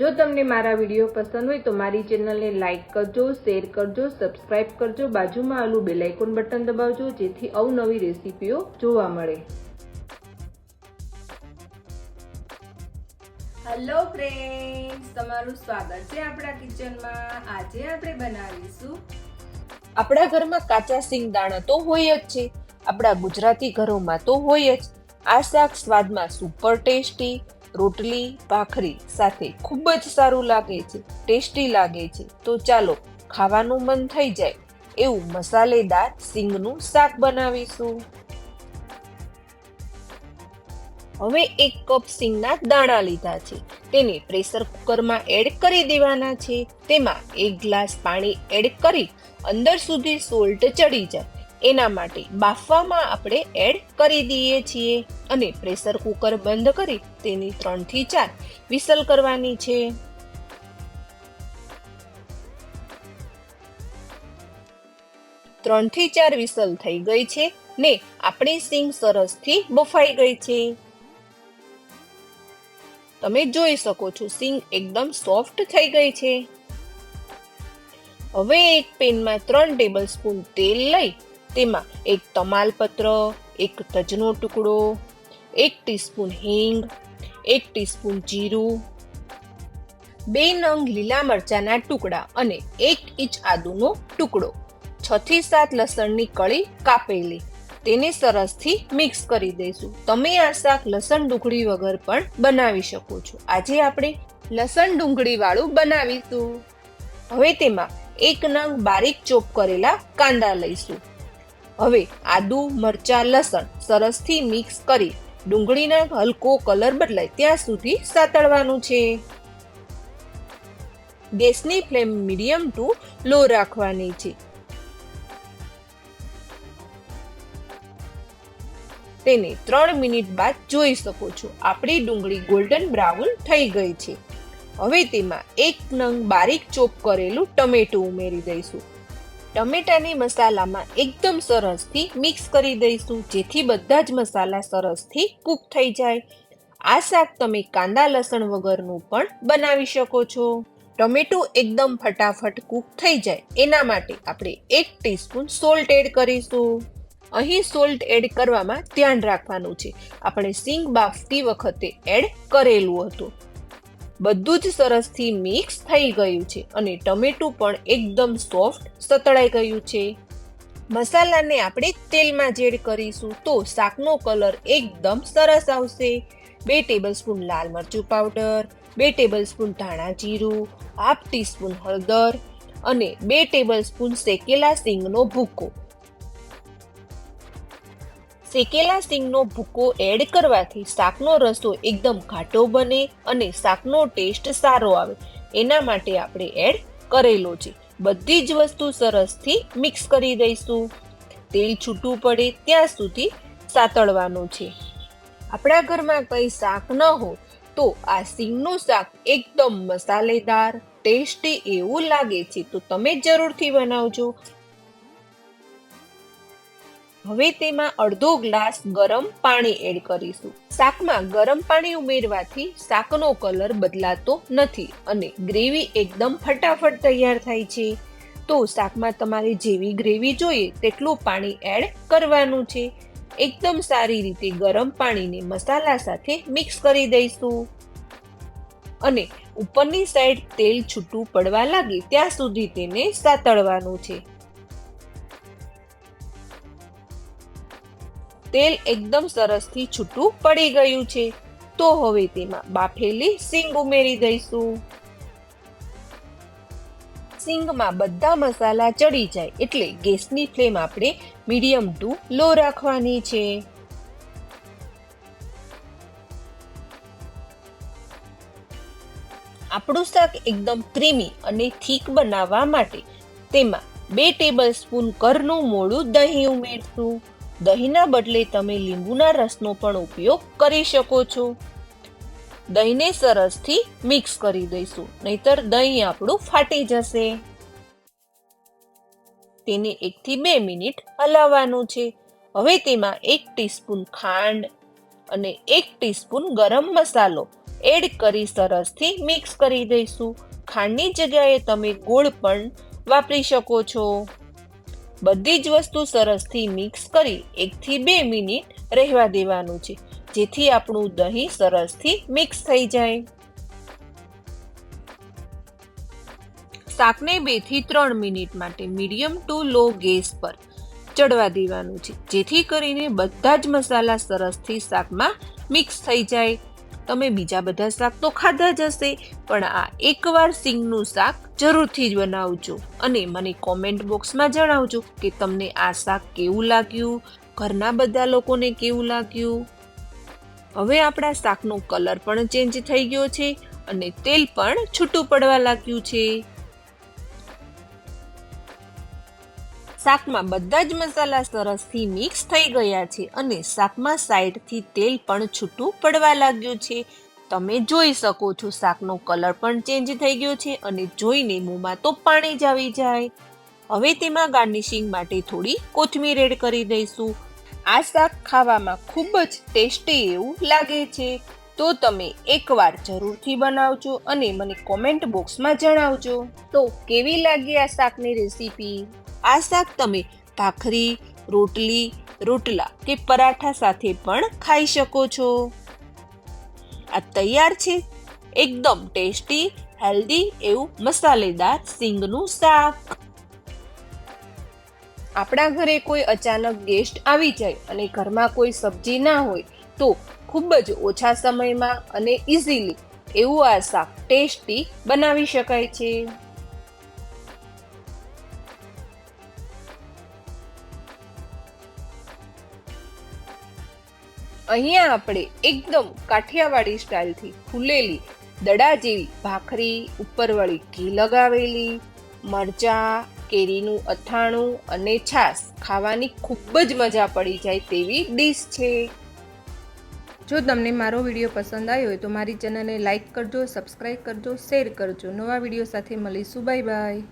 જો તમને મારા વીડિયો પસંદ હોય તો મારી ચેનલને લાઇક કરજો, શેર કરજો, સબસ્ક્રાઇબ કરજો, બાજુમાં આવેલું બેલાઇકોન બટન દબાવજો, જેથી અવનવી રેસીપીઓ જોવા મળે. હેલો ફ્રેન્ડ્સ તમારું સ્વાગત છે આપણા કિચનમાં આજે આપણે બનાવીશું આપણા ઘરમાં કાચા સિંગદાણા તો હોય જ છે, આપણા ગુજરાતી ઘરોમાં તો હોય જ. આ શાક સ્વાદમાં સુપર ટેસ્ટી રોટલી, ભાખરી સાથે ખૂબ જ સારું લાગે છે, ટેસ્ટી લાગે છે. તો ચાલો, ખાવાનું મન થઈ જાય. એવું મસાલેદાર સિંગનું શાક બનાવીશું. હવે એક કપ સિંગના દાણા લીધા છે. તેને પ્રેશર કુકરમાં એડ કરી દેવાના છે. તેમાં એક ગ્લાસ પાણી એડ કરી અંદર સુધી સોલ્ટ ચડી જાય. એના માટે બાફવામાં આપણે એડ કરી દઈએ છીએ અને પ્રેશર કુકર બંધ કરી તેની ત્રણથી ચાર વિસલ કરવાની છે. ત્રણથી ચાર વિસલ થઈ ગઈ છે ને આપણી સિંગ સરસથી બફાઈ ગઈ છે. તમે જોઈ શકો છો સિંગ એકદમ સોફ્ટ થઈ ગઈ છે. હવે એક પેનમાં ત્રણ ટેબલ સ્પૂન તેલ લઈ તેમાં એક તમાલપત્ર, એક તજનો ટુકડો, એક ટીસ્પૂન હિંગ, એક ટીસ્પૂન જીરું, બે નંગ લીલા મરચાના ટુકડા અને એક ઇંચ આદુનો ટુકડો. છ થી સાત લસણની કળી કાપેલી. તેને સરસથી મિક્સ કરી દઈશું. તમે આ શાક લસણ ડુંગળી વગર પણ બનાવી શકો છો. આજે આપણે લસણ ડુંગળી વાળું બનાવીશું. હવે તેમાં એક નંગ બારીક ચોપ કરેલા કાંદા લઈશું. હવે આદુ, મરચા, લસણ સરસથી મિક્સ કરી ડુંગળીનો હલકો કલર બદલાય ત્યાં સુધી સાતળવાનું છે. ગેસની ફ્લેમ મીડિયમ ટુ લો રાખવાની છે. તેને ત્રણ મિનિટ બાદ જોઈ શકો છો. આપણી ડુંગળી ગોલ્ડન બ્રાઉન થઈ ગઈ છે. હવે તેમાં એક નંગ બારીક ચોપ કરેલું ટમેટું ઉમેરી દઈશું. ટમેટાની મસાલામાં એકદમ સરસથી મિક્સ કરી દઈશું, જેથી બધા જ મસાલા સરસથી કૂક થઈ જાય. આ શાક તમે કાંદા લસણ વગરનું પણ બનાવી શકો છો. ટમેટું એકદમ ફટાફટ કૂક થઈ જાય. એના માટે આપણે એક ટીસ્પૂન સોલ્ટ એડ કરીશું. અહીં સોલ્ટ એડ કરવામાં ધ્યાન રાખવાનું છે. આપણે સિંગ બાફતી વખતે એડ કરેલું હતું. બધું જ સરસથી મિક્સ થઈ ગયું છે અને ટમેટું પણ એકદમ સોફ્ટ સતળાઈ ગયું છે. મસાલાને આપણે તેલમાં જેડ કરીશું તો શાકનો કલર એકદમ સરસ આવશે. બે ટેબલ સ્પૂન લાલ મરચું પાવડર બે ટેબલ સ્પૂન ધાણા જીરું હાફ ટીસ્પૂન હળદર અને બે ટેબલ સ્પૂન શેકેલા સિંગનો ભૂકો. શેકેલા સિંગનો ભૂકો એડ કરવાથી શાકનો રસો એકદમ ઘાટો બને અને શાકનો ટેસ્ટ સારો આવે. એના માટે આપણે એડ કરેલો છે. બધી જ વસ્તુ સરસથી મિક્સ કરી દઈશું. તેલ છૂટું પડે ત્યાં સુધી સાતળવાનું છે. આપણા ઘરમાં કંઈ શાક ન હોય તો આ સિંગનું શાક એકદમ મસાલેદાર, ટેસ્ટી એવું લાગે છે. તો તમે જરૂરથી બનાવજો. હવે તેમાં અડધો ગ્લાસ ગરમ પાણી એડ કરીશું. શાકમાં ગરમ પાણી ઉમેરવાથી શાકનો કલર બદલાતો નથી અને ગ્રેવી એકદમ ફટાફટ તૈયાર થાય છે. તો શાકમાં તમારે જેવી ગ્રેવી જોઈએ તેટલું પાણી એડ કરવાનું છે. એકદમ સારી રીતે ગરમ પાણીને મસાલા સાથે મિક્સ કરી દઈશું. અને ઉપરની સાઈડ તેલ છૂટું પડવા લાગે ત્યાં સુધી તેને સાતળવાનું છે. તેલ એકદમ સરસથી છૂટું પડી ગયું છે. તો હવે તેમાં બાફેલી સિંગ ઉમેરી દઈશું. સિંગમાં બધા મસાલા ચડી જાય એટલે ગેસની ફ્લેમ આપણે મીડિયમ ટુ લો રાખવાની છે. આપણું શાક એકદમ ક્રીમી અને થીક બનાવવા માટે તેમાં બે ટેબલ સ્પૂન કરનું મોડું દહીં ઉમેરશું. દહીંના બદલે તમે લીંબુના રસનો પણ ઉપયોગ કરી શકો છો. દહીંને સરસથી મિક્સ કરી દઈશું, નહીતર દહીં આપણું ફાટી જશે. તેને એકથી બે મિનિટ હલાવવાનું છે. હવે તેમાં એક ટીસ્પૂન ખાંડ અને એક ટીસ્પૂન ગરમ મસાલો એડ કરી સરસથી મિક્સ કરી દઈશું. ખાંડની જગ્યાએ તમે ગોળ પણ વાપરી શકો છો. બધી જ વસ્તુ સરસથી મિક્સ કરી એકથી બે મિનિટ રહેવા દેવાનું છે. જેથી આપણું દહીં સરસથી મિક્સ થઈ જાય. શાકને બેથી ત્રણ મિનિટ માટે મીડિયમ ટુ લો ગેસ પર ચડવા દેવાનું છે. જેથી કરીને બધા જ મસાલા સરસથી શાકમાં મિક્સ થઈ જાય. તમે બીજા બધા શાક તો ખાધા જ હશે. પણ આ એકવાર સિંગનું શાક જરૂરથી જ બનાવજો અને મને કોમેન્ટ બોક્સમાં જણાવજો કે તમને આ શાક કેવું લાગ્યું? ઘરના બધા લોકોને કેવું લાગ્યું? હવે આપણા શાકનો કલર પણ ચેન્જ થઈ ગયો છે અને તેલ પણ છૂટું પડવા લાગ્યું છે. શાકમાં બધા જ મસાલા સરસથી મિક્સ થઈ ગયા છે અને શાકમાં સાઈડથી તેલ પણ છૂટું પડવા લાગ્યું છે. તમે જોઈ શકો છો શાકનો કલર પણ ચેન્જ થઈ ગયો છે અને જોઈને મોંમાં તો પાણી જ આવી જાય. હવે તેમાં ગાર્નિશિંગ માટે થોડી કોથમીર એડ કરી દઈશું. આ શાક ખાવામાં ખૂબ જ ટેસ્ટી એવું લાગે છે. તો તમે એકવાર જરૂરથી બનાવજો અને મને કોમેન્ટ બોક્સમાં જણાવજો. તો કેવી લાગી આ શાકની રેસીપી આ શાક તમે ભાખરી, રોટલી, રોટલા કે પરાઠા સાથે પણ ખાઈ શકો છો. આ તૈયાર છે. એકદમ ટેસ્ટી, હેલ્ધી એવું મસાલેદાર સિંગનું શાક. આપણા ઘરે કોઈ અચાનક ગેસ્ટ આવી જાય અને ઘરમાં કોઈ સબ્જી ના હોય તો ખૂબ જ ઓછા સમયમાં અને ઇઝીલી એવું આ શાક ટેસ્ટી બનાવી શકાય છે. અહીંયા આપણે એકદમ કાઠિયાવાડી સ્ટાઇલથી ફૂલેલી, દડા જેવી ભાખરી, ઉપરવાળી ઘી લગાવેલી, મરચાં, કેરીનું અથાણું અને છાશ ખાવાની ખૂબ જ મજા પડી જાય તેવી ડીશ છે. જો તમને મારો વીડિયો પસંદ આવ્યો હોય તો મારી ચેનલને લાઇક કરજો સબસ્ક્રાઈબ કરજો, શેર કરજો. નવા વીડિયો સાથે મળીશું. Bye bye.